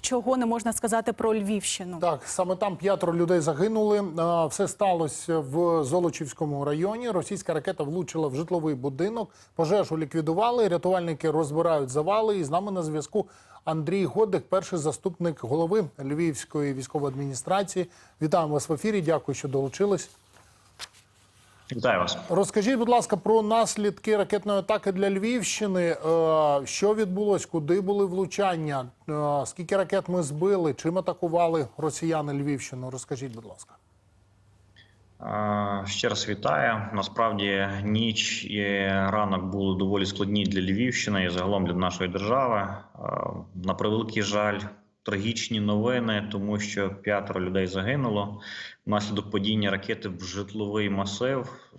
чого не можна сказати про Львівщину. Так, саме там п'ятеро людей загинули. Все сталося в Золочівському районі. Російська ракета влучила в житловий будинок. Пожежу ліквідували. Рятувальники розбирають завали. І з нами на зв'язку Андрій Годик, перший заступник голови Львівської військової адміністрації. Вітаємо вас в ефірі. Дякую, що долучились. Вітаю вас. Розкажіть, будь ласка, про наслідки ракетної атаки для Львівщини. Е, Що відбулось? Куди були влучання? Е, Скільки ракет ми збили? Чим атакували росіяни Львівщину? Розкажіть, будь ласка. Ще раз вітаю. Насправді ніч і ранок були доволі складні для Львівщини і загалом для нашої держави. Е, На превеликий жаль, трагічні новини, тому що п'ятеро людей загинуло внаслідок падіння ракети в житловий масив.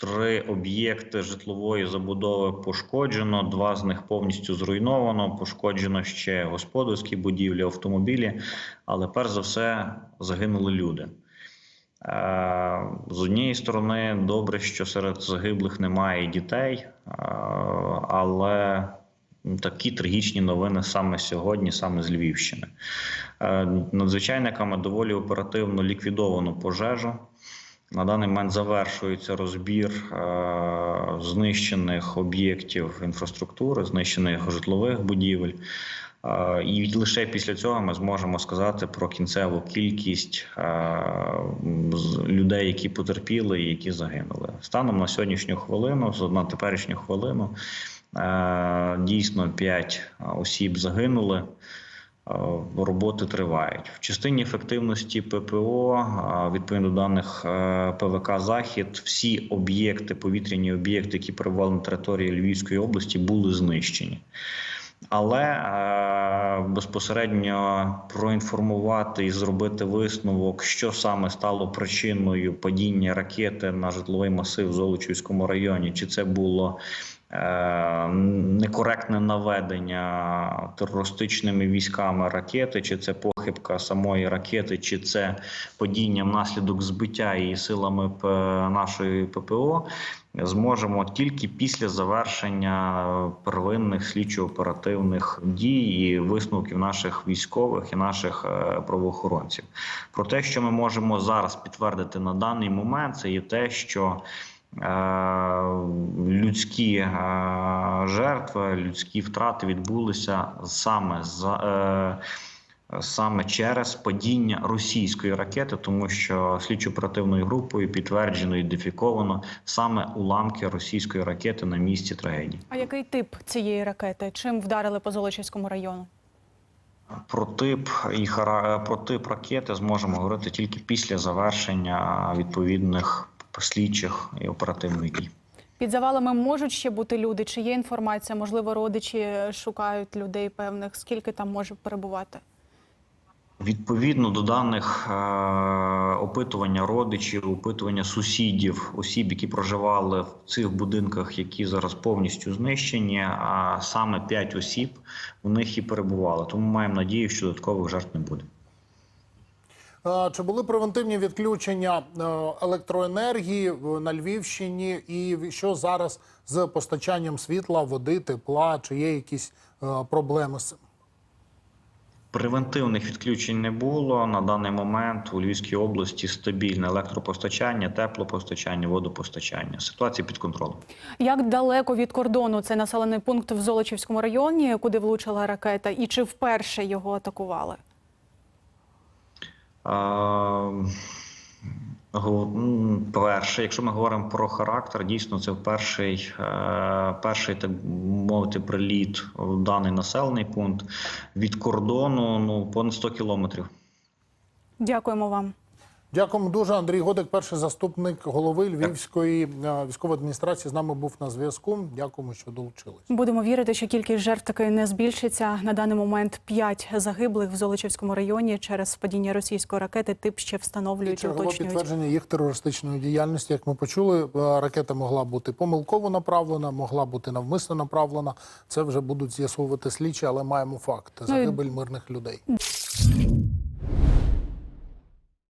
Три об'єкти житлової забудови пошкоджено. Два з них повністю зруйновано. Пошкоджено ще господарські будівлі, автомобілі. Але перш за все загинули люди. Е, З однієї сторони, добре, що серед загиблих немає дітей, е, але такі трагічні новини саме сьогодні, саме з Львівщини. Е, Надзвичайниками доволі оперативно ліквідовано пожежу. На даний момент завершується розбір е, знищених об'єктів інфраструктури, знищених житлових будівель. І лише після цього ми зможемо сказати про кінцеву кількість людей, які потерпіли і які загинули. Станом на сьогоднішню хвилину, на теперішню хвилину, дійсно 5 осіб загинули. Роботи тривають в частині ефективності ППО. Відповідно до даних ПВК Захід, всі об'єкти, повітряні об'єкти, які перебували на території Львівської області, були знищені. Але е, безпосередньо проінформувати і зробити висновок, що саме стало причиною падіння ракети на житловий масив в Золочівському районі, чи це було некоректне наведення терористичними військами ракети, чи це похибка самої ракети, чи це падіння внаслідок збиття її силами нашої ППО, зможемо тільки після завершення е, первинних слідчо-оперативних дій і висновків наших військових і наших е, правоохоронців. Про те, що ми можемо зараз підтвердити на даний момент, це є те, що е, людські е, жертви, людські втрати відбулися саме за. е, Саме через падіння російської ракети, тому що слідчо-оперативною групою підтверджено і ідентифіковано саме уламки російської ракети на місці трагедії. А який тип цієї ракети? Чим вдарили по Золочівському району? Про тип і хара... про тип ракети зможемо говорити тільки після завершення відповідних слідчих і оперативних дій. Під завалами можуть ще бути люди. Чи є інформація? Можливо, родичі шукають людей певних. Скільки там може перебувати? Відповідно до даних е, опитування родичів, опитування сусідів, осіб, які проживали в цих будинках, які зараз повністю знищені, а саме 5 осіб в них і перебували. Тому маємо надію, що додаткових жертв не буде. Е, Чи були превентивні відключення е, електроенергії в- на Львівщині? І що зараз з постачанням світла, води, тепла? Чи є якісь е, проблеми з цим? Превентивних відключень не було на даний момент у Львівській області стабільне електропостачання, теплопостачання, водопостачання. Ситуація під контролем. Як далеко від кордону цей населений пункт в Золочівському районі, куди влучила ракета, і чи вперше його атакували? Перше, якщо ми говоримо про характер, дійсно це перший, е, перший так мовити, приліт в даний населений пункт від кордону ну понад 100 кілометрів. Дякуємо вам. Дякуємо дуже. Андрій Годик, перший заступник голови Львівської е, військової адміністрації, з нами був на зв'язку. Дякуємо, що долучились. Будемо вірити, що кількість жертв таки не збільшиться. На даний момент п'ять загиблих в Золочівському районі через падіння російської ракети. Тип ще встановлюють і Чергове уточнюють. підтвердження їх терористичної діяльності. Як ми почули, е, ракета могла бути помилково направлена, могла бути навмисно направлена. Це вже будуть з'ясовувати слідчі, але маємо факт Ну загибель мирних людей.